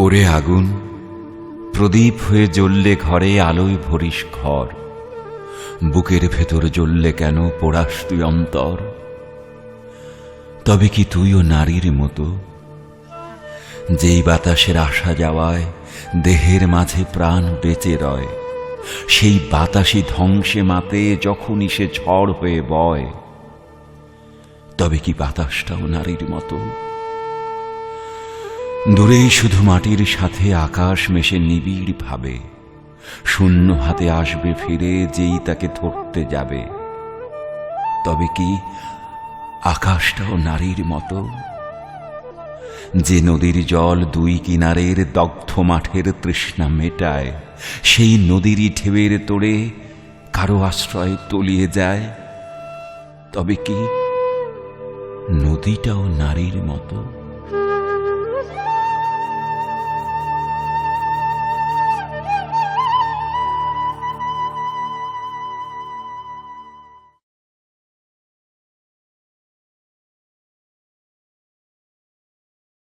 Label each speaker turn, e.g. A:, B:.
A: ওরে আগুন, প্রদীপ হয়ে জ্বললে ঘরে আলোয় ভরিস ঘর। বুকের ভেতর জ্বললে কেন পোড়াস তুই অন্তর? তবে কি তুইও নারীর মতো? যেই বাতাসের আসা যাওয়ায় দেহের মাঝে প্রাণ বেঁচে রয়, সেই বাতাসই ধ্বংসে মাতে যখনই সে ঝড় হয়ে বয়। তবে কি বাতাসটাও নারীর মতো? দূরেই শুধু মাটির সাথে আকাশ মেশে নিবিড় ভাবে। শূন্য হাতে আসবে ফিরে যেই তাকে ধরতে যাবে। তবে কি আকাশটাও নারীর মতো? যে নদীর জল দুই কিনারের দগ্ধ মাঠের তৃষ্ণা মেটায়, সেই নদীরই ঢেউয়ের তোড়ে কারও আশ্রয় তলিয়ে যায়। তবে কি নদীটাও নারীর মতো?